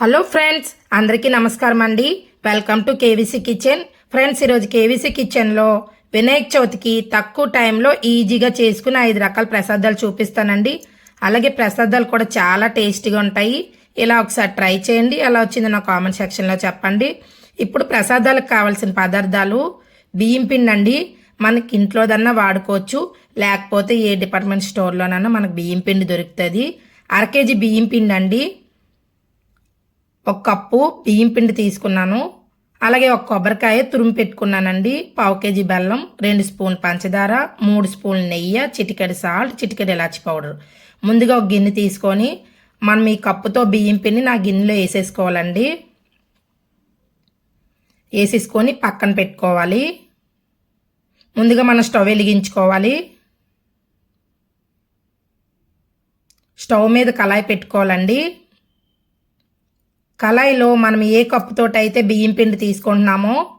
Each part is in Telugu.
హలో ఫ్రెండ్స్ అందరికీ నమస్కారం అండి. Welcome to KVC kitchen. Friends ఈరోజు కేవీసీ కిచెన్లో వినాయక చవితికి తక్కువ టైంలో ఈజీగా చేసుకుని ఐదు రకాల ప్రసాదాలు చూపిస్తానండి. అలాగే ప్రసాదాలు కూడా చాలా టేస్టీగా ఉంటాయి. ఇలా ఒకసారి ట్రై చేయండి. ఎలా వచ్చిందో నా కామెంట్ సెక్షన్లో చెప్పండి. ఇప్పుడు ప్రసాదాలకు కావాల్సిన పదార్థాలు బియ్యం పిండి అండి. మనకి ఇంట్లోదన్నా వాడుకోవచ్చు. లేకపోతే ఏ డిపార్ట్మెంట్ స్టోర్లోనన్నా మనకు బియ్యం పిండి దొరుకుతుంది. అర కేజీ బియ్యం పిండి అండి. ఒక కప్పు బియ్యం పిండి తీసుకున్నాను. అలాగే ఒక కొబ్బరికాయ తురుము పెట్టుకున్నానండి. పావు కేజీ బెల్లం రెండు స్పూన్ పంచదార మూడు స్పూన్ నెయ్యి చిటికెడు సాల్ట్ చిటికెడు ఇలాచి పౌడర్. ముందుగా ఒక గిన్నె తీసుకొని మనం ఈ కప్పుతో బియ్యం పిండి నా గిన్నెలో వేసేసుకోవాలండి. వేసేసుకొని పక్కన పెట్టుకోవాలి. ముందుగా మనం స్టవ్ వెలిగించుకోవాలి. స్టవ్ మీద కళాయి పెట్టుకోవాలండి. కళాయిలో మనం ఏ కప్పుతోటైతే బియ్యం పిండి తీసుకుంటున్నామో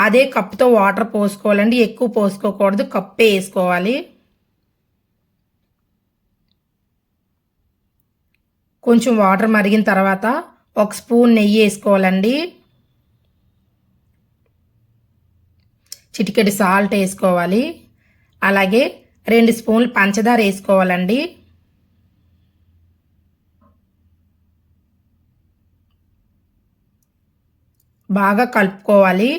అదే కప్పుతో వాటర్ పోసుకోవాలండి. ఎక్కువ పోసుకోకూడదు. కప్పే వేసుకోవాలి. కొంచెం వాటర్ మరిగిన తర్వాత ఒక స్పూన్ నెయ్యి వేసుకోవాలండి. చిటికెడు సాల్ట్ వేసుకోవాలి. అలాగే రెండు స్పూన్లు పంచదార వేసుకోవాలండి. బాగా కలుపుకోవాలి.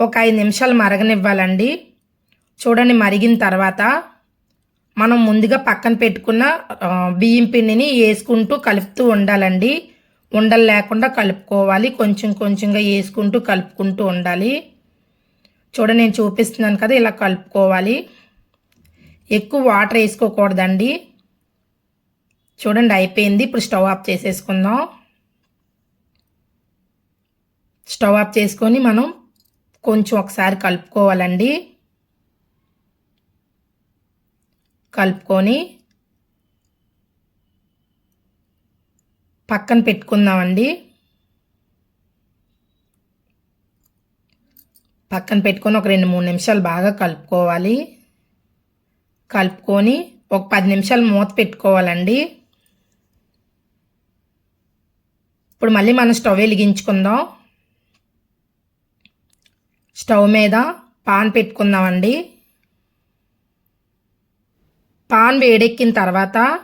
ఒక ఐదు నిమిషాలు మరగనివ్వాలండి. చూడండి మరిగిన తర్వాత మనం ముందుగా పక్కన పెట్టుకున్న బియ్యం పిండిని వేసుకుంటూ కలుపుతూ ఉండాలండి. ఉండలు లేకుండా కలుపుకోవాలి. కొంచెం కొంచెంగా వేసుకుంటూ కలుపుకుంటూ ఉండాలి. చూడండి నేను చూపిస్తున్నాను కదా ఇలా కలుపుకోవాలి. ఎక్కువ వాటర్ వేసుకోకూడదండి. చూడండి అయిపోయింది. ఇప్పుడు స్టవ్ ఆఫ్ చేసేసుకుందాం. స్టవ్ ఆఫ్ చేసుకొని మనం కొంచెం ఒకసారి కలుపుకోవాలండి. కలుపుకొని పక్కన పెట్టుకుందామండి. పక్కన పెట్టుకొని ఒక రెండు మూడు నిమిషాలు బాగా కలుపుకోవాలి. కలుపుకొని ఒక పది నిమిషాలు మూత పెట్టుకోవాలండి. ఇప్పుడు మళ్ళీ మనం స్టవ్ వెలిగించుకుందాం. స్టవ్ మీద పాన్ పెట్టుకుందామండి. పాన్ వేడెక్కిన తర్వాత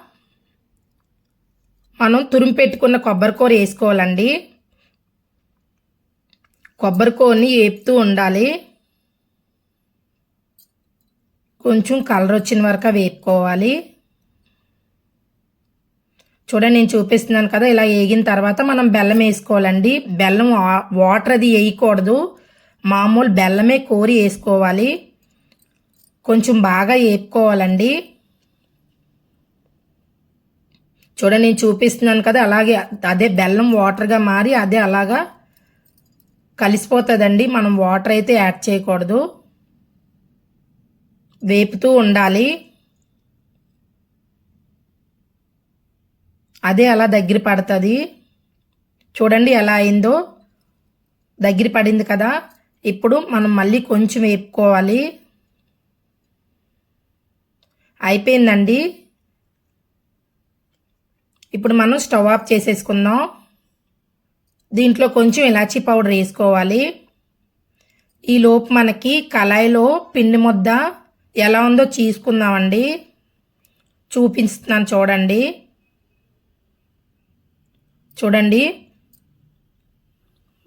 మనం తురుము పెట్టుకున్న కొబ్బరికూర వేసుకోవాలండి. కొబ్బరికూరని వేపుతూ ఉండాలి. కొంచెం కలర్ వచ్చిన వరకు వేపుకోవాలి. చూడండి నేను చూపిస్తున్నాను కదా ఇలా వేగిన తర్వాత మనం బెల్లం వేసుకోవాలండి. బెల్లం వా- వాటర్ అది వేయకూడదు. మామూలు బెల్లమే కోరి వేసుకోవాలి. కొంచెం బాగా వేపుకోవాలండి చూడండి నేను చూపిస్తున్నాను కదా అలాగే అదే బెల్లం వాటర్గా మారి అదే అలాగా కలిసిపోతుందండి. మనం వాటర్ అయితే యాడ్ చేయకూడదు. వేపుతూ ఉండాలి. అదే అలా దగ్గర పడుతుంది. చూడండి ఎలా అయిందో. దగ్గర పడింది కదా. ఇప్పుడు మనం మళ్ళీ కొంచెం వేపుకోవాలి. అయిపోయిందండి. ఇప్పుడు మనం స్టవ్ ఆఫ్ చేసేసుకుందాం. దీంట్లో కొంచెం ఇలాచీ పౌడర్ వేసుకోవాలి. ఈ లోపు మనకి కళాయిలో పిండి ముద్ద ఎలా ఉందో తీసుకుందామండి చూపిస్తున్నాను చూడండి. చూడండి.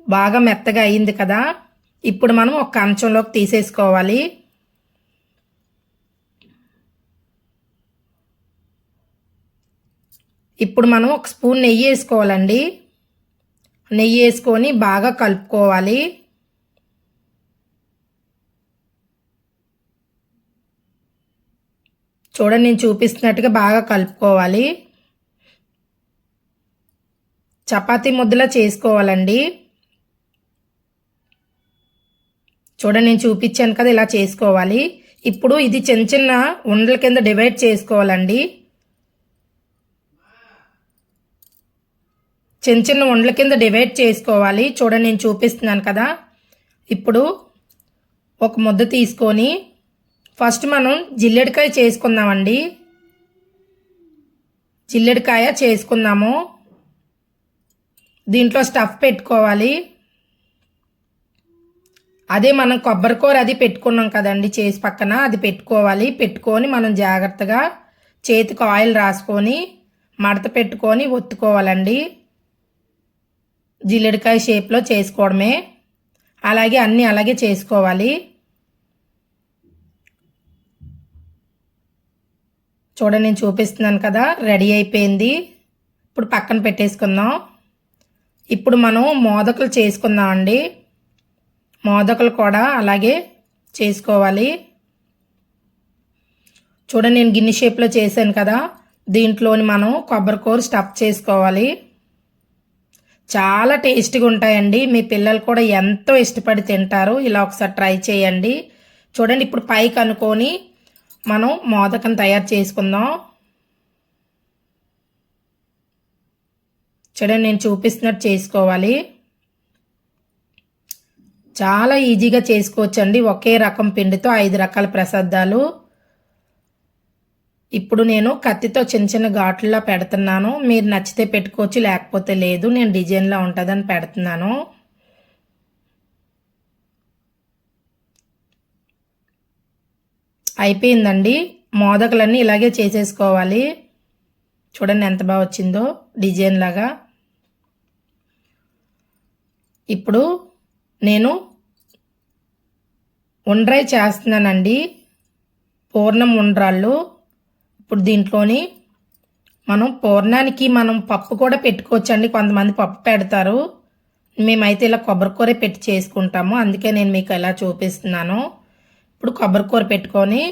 బాగా మెత్తగా అయింది కదా. ఇప్పుడు మనం ఒక కంచంలోకి తీసేసుకోవాలి. ఇప్పుడు మనం ఒక స్పూన్ నెయ్యి వేసుకోవాలండి. నెయ్యి వేసుకొని బాగా కలుపుకోవాలి. చూడండి నేను చూపిస్తున్నట్టుగా బాగా కలుపుకోవాలి. చపాతీ ముద్దలా చేసుకోవాలండి. చూడండి నేను చూపించాను కదా ఇలా చేసుకోవాలి. ఇప్పుడు ఇది చిన్న చిన్న ఉండల కింద డివైడ్ చేసుకోవాలండి. చిన్న చిన్న ఉండల కింద డివైడ్ చేసుకోవాలి. చూడండి నేను చూపిస్తున్నాను కదా. ఇప్పుడు ఒక ముద్ద తీసుకొని ఫస్ట్ మనం జిల్లెడికాయ చేసుకుందామండి. జిల్లెడికాయ చేసుకుందాము. దీంట్లో స్టఫ్ పెట్టుకోవాలి. అదే మనం కొబ్బరికూర అది పెట్టుకున్నాం కదండి చేసి పక్కన అది పెట్టుకోవాలి. పెట్టుకొని మనం జాగ్రత్తగా చేతికి ఆయిల్ రాసుకొని మడత పెట్టుకొని ఒత్తుకోవాలండి. జిల్లెడికాయ షేప్లో చేసుకోవడమే. అలాగే అన్నీ అలాగే చేసుకోవాలి. చూడండి నేను చూపిస్తున్నాను కదా రెడీ అయిపోయింది. ఇప్పుడు పక్కన పెట్టేసుకుందాం. ఇప్పుడు మనం మోదకులు చేసుకుందాం అండి మోదకులు కూడా అలాగే చేసుకోవాలి. చూడండి నేను గిన్నె షేప్లో చేశాను కదా. దీంట్లోని మనం కొబ్బరికూర స్టఫ్ చేసుకోవాలి. చాలా టేస్టీగా ఉంటాయండి. మీ పిల్లలు కూడా ఎంతో ఇష్టపడి తింటారు. ఇలా ఒకసారి ట్రై చేయండి. చూడండి ఇప్పుడు పైకి అనుకొని మనం మోదకం తయారు చేసుకుందాం. చూడండి నేను చూపిస్తున్నట్టు చేసుకోవాలి. చాలా ఈజీగా చేసుకోవచ్చండి. ఒకే రకం పిండితో ఐదు రకాల ప్రసాదాలు. ఇప్పుడు నేను కత్తితో చిన్న చిన్న ఘాట్లలో పెడుతున్నాను. మీరు నచ్చితే పెట్టుకోవచ్చు లేకపోతే లేదు. నేను డిజైన్లో ఉంటుందని పెడుతున్నాను. అయిపోయిందండి. మోదకులన్నీ ఇలాగే చేసేసుకోవాలి. చూడండి ఎంత బాగా వచ్చిందో డిజైన్ లాగా. ఇప్పుడు నేను ఉండ్రై చేస్తున్నానండి. పూర్ణం ఉండ్రాళ్ళు. ఇప్పుడు దీంట్లోని మనం పూర్ణానికి మనం పప్పు కూడా పెట్టుకోవచ్చండి. కొంతమంది పప్పు పెడతారు. మేమైతే ఇలా కొబ్బరికూర పెట్టి చేసుకుంటాము. అందుకే నేను మీకు ఇలా చూపిస్తున్నాను. ఇప్పుడు కొబ్బరికూర పెట్టుకొని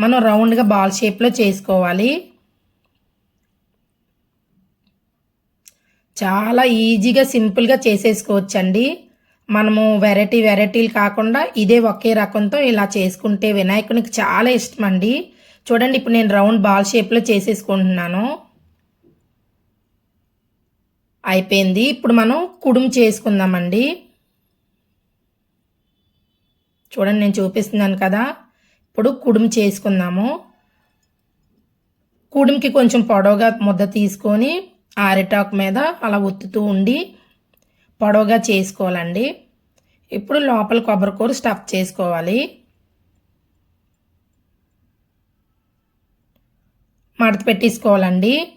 మనం రౌండ్గా బాల్ షేప్లో చేసుకోవాలి. చాలా ఈజీగా సింపుల్గా చేసేసుకోవచ్చండి. మనము వెరైటీ వెరైటీలు కాకుండా ఇదే ఒకే రకంతో ఇలా చేసుకుంటే వినాయకునికి చాలా ఇష్టం అండి చూడండి ఇప్పుడు నేను రౌండ్ బాల్ షేప్లో చేసేసుకుంటున్నాను. అయిపోయింది. ఇప్పుడు మనం కుడుము చేసుకుందామండి. చూడండి నేను చూపిస్తున్నాను కదా. ఇప్పుడు కుడుము చేసుకుందాము. కుడుముకి కొంచెం పొడవుగా ముద్ద తీసుకొని ఆరిటాక్ మీద అలా ఒత్తుతూ ఉండి పొడవుగా చేసుకోవాలండి. ఇప్పుడు లోపల కొబ్బరికూర స్టఫ్ చేసుకోవాలి. మడత పెట్టేసుకోవాలండి.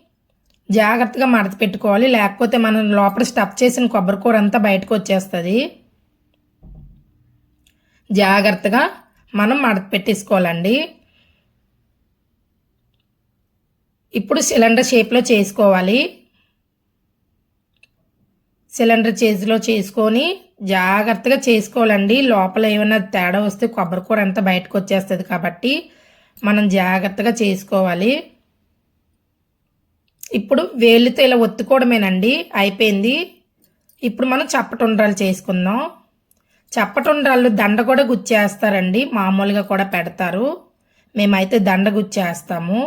జాగ్రత్తగా మడత పెట్టుకోవాలి. లేకపోతే మనం లోపల స్టఫ్ చేసిన కొబ్బరికూర అంతా బయటకు వచ్చేస్తుంది. జాగ్రత్తగా మనం మడత పెట్టేసుకోవాలండి. ఇప్పుడు సిలిండర్ షేప్లో చేసుకోవాలి. సిలిండర్ చేతిలో చేసుకొని జాగ్రత్తగా చేసుకోవాలండి. లోపల ఏమైనా తేడా వస్తే కొబ్బరికూర అంతా బయటకు వచ్చేస్తుంది కాబట్టి మనం జాగ్రత్తగా చేసుకోవాలి. ఇప్పుడు వేళ్ళతో ఇలా ఒత్తుకోవడమేనండి. అయిపోయింది. ఇప్పుడు మనం చప్పటుండ్రాలు చేసుకుందాం. చప్పటుండ్రాళ్ళు దండ కూడా గుచ్చేస్తారండి. మామూలుగా కూడా పెడతారు. మేమైతే దండ గుచ్చేస్తాము.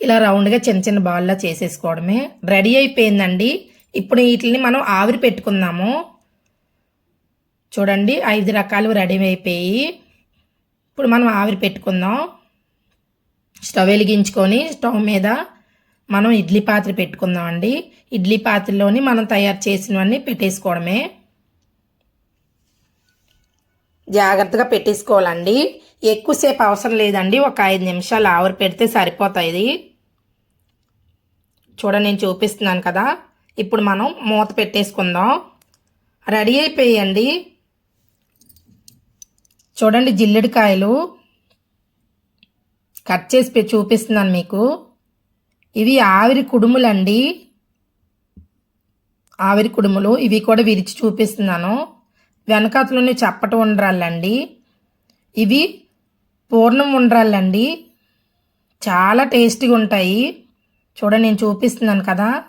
ఇలా రౌండ్గా చిన్న చిన్న బాల్లా చేసేసుకోవడమే. రెడీ అయిపోయిందండి. ఇప్పుడు వీటిని మనం ఆవిరి పెట్టుకుందాము. చూడండి ఐదు రకాలు రెడీ అయిపోయి ఇప్పుడు మనం ఆవిరి పెట్టుకుందాం. స్టవ్ వెలిగించుకొని స్టవ్ మీద మనం ఇడ్లీ పాత్ర పెట్టుకుందాం అండి. ఇడ్లీ పాత్రలోని మనం తయారు చేసినవన్నీ పెట్టేసుకోవడమే. జాగ్రత్తగా పెట్టేసుకోవాలండి. ఎక్కువసేపు అవసరం లేదండి. ఒక ఐదు నిమిషాలు ఆవిరి పెడితే సరిపోతాయి. చూడండి నేను చూపిస్తున్నాను కదా. ఇప్పుడు మనం మూత పెట్టేసుకుందాం. రెడీ అయిపోయండి. చూడండి జిల్లెడికాయలు. కట్ చేసి చూపిస్తున్నాను మీకు. ఇవి ఆవిరి కుడుములండి. ఆవిరి కుడుములు. ఇవి కూడా విరిచి చూపిస్తున్నాను. వెనకాతలోనే చప్పటి ఉండ్రాళ్ళండి. ఇవి పూర్ణం ఉండ్రాలండి చాలా టేస్టీగా ఉంటాయి చూడండి నేను చూపిస్తున్నాను కదా.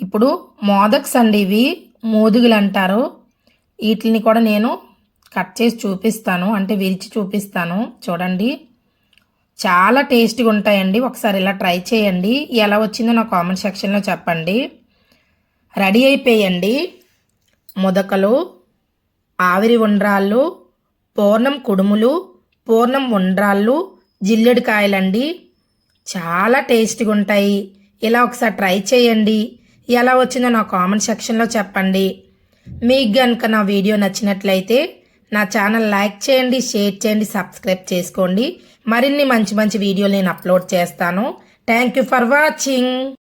ఇప్పుడు మోదక్స్ అండి ఇవి మోదుగులు అంటారు వీటిని కూడా నేను కట్ చేసి చూపిస్తాను. అంటే విరిచి చూపిస్తాను. చూడండి. చాలా టేస్టీగా ఉంటాయండి. ఒకసారి ఇలా ట్రై చేయండి. ఎలా వచ్చిందో నా కామెంట్ సెక్షన్లో చెప్పండి. రెడీ అయిపోయండి. ముదకలు ఆవిరి ఉండ్రాళ్ళు పూర్ణం కుడుములు పూర్ణం ఉండ్రాళ్ళు జిల్లెడికాయలండి చాలా టేస్టీగా ఉంటాయి. ఇలా ఒకసారి ట్రై చేయండి. ఎలా వచ్చిందో నా కామెంట్ సెక్షన్లో చెప్పండి. మీకు గనుక నా వీడియో నచ్చినట్లయితే నా ఛానల్ లైక్ చేయండి షేర్ చేయండి సబ్స్క్రైబ్ చేసుకోండి. మరిన్ని మంచి మంచి వీడియోలు నేను అప్లోడ్ చేస్తాను. Thank you for watching.